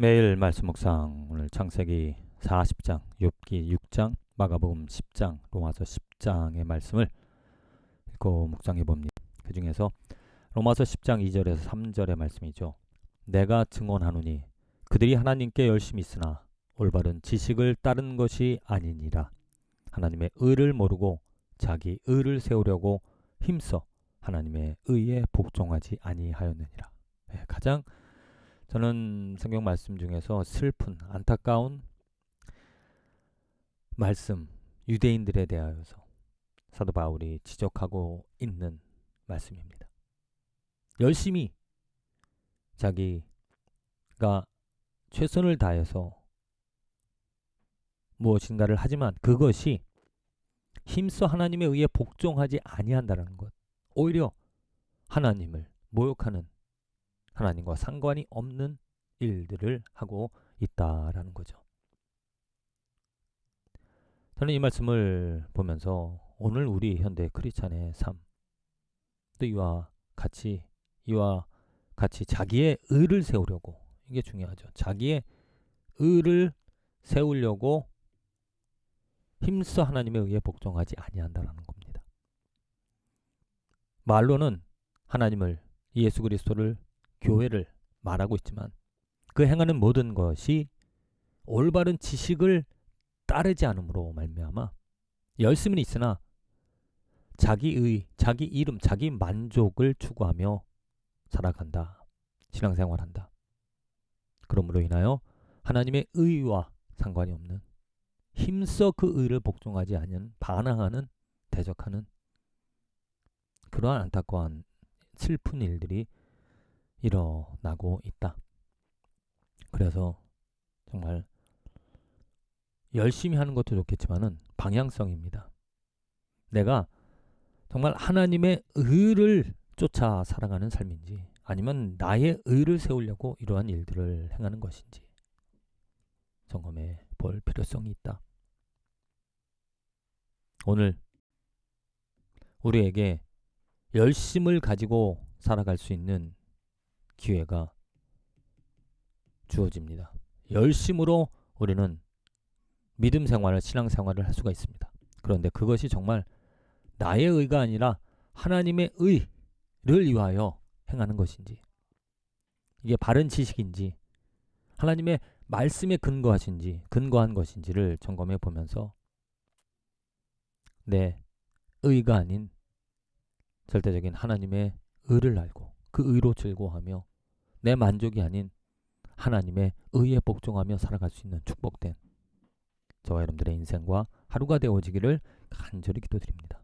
매일 말씀 묵상 오늘 창세기 40장, 욥기 6장, 마가복음 10장, 로마서 10장의 말씀을 읽고 묵상해 봅니다. 그 중에서 로마서 10장 2절에서 3절의 말씀이죠. 내가 증언하노니 그들이 하나님께 열심히 있으나 올바른 지식을 따른 것이 아니니라. 하나님의 의를 모르고 자기 의를 세우려고 힘써 하나님의 의에 복종하지 아니하였느니라. 네, 가장 저는 성경 말씀 중에서 슬픈 안타까운 말씀 유대인들에 대하여서 사도 바울이 지적하고 있는 말씀입니다. 열심히 자기가 최선을 다해서 무엇인가를 하지만 그것이 힘써 하나님에 의해 복종하지 아니한다는 것. 오히려 하나님을 모욕하는 하나님과 상관이 없는 일들을 하고 있다라는 거죠. 저는 이 말씀을 보면서 오늘 우리 현대 크리스찬의 삶, 또 이와 같이 이와 같이 자기의 의를 세우려고 이게 중요하죠. 자기의 의를 세우려고 힘써 하나님에 의해 복종하지 아니한다라는 겁니다. 말로는 하나님을 예수 그리스도를 교회를 말하고 있지만 그 행하는 모든 것이 올바른 지식을 따르지 않음으로 말미암아 열심은 있으나 자기의 자기 이름 자기 만족을 추구하며 살아간다 신앙생활한다. 그러므로 인하여 하나님의 의와 상관이 없는 힘써 그 의를 복종하지 않은 반항하는 대적하는 그러한 안타까운 슬픈 일들이 일어나고 있다. 그래서 정말 열심히 하는 것도 좋겠지만은 방향성입니다. 내가 정말 하나님의 의를 쫓아 살아가는 삶인지 아니면 나의 의를 세우려고 이러한 일들을 행하는 것인지 점검해 볼 필요성이 있다. 오늘 우리에게 열심을 가지고 살아갈 수 있는 기회가 주어집니다. 열심으로 우리는 믿음 생활을, 신앙 생활을 할 수가 있습니다. 그런데 그것이 정말 나의 의가 아니라 하나님의 의를 위하여 행하는 것인지, 이게 바른 지식인지, 하나님의 말씀에 근거하신지, 근거한 것인지를 점검해 보면서 내 의가 아닌 절대적인 하나님의 의를 알고 그 의로 즐거워하며 내 만족이 아닌 하나님의 의에 복종하며 살아갈 수 있는 축복된 저와 여러분들의 인생과 하루가 되어지기를 간절히 기도드립니다.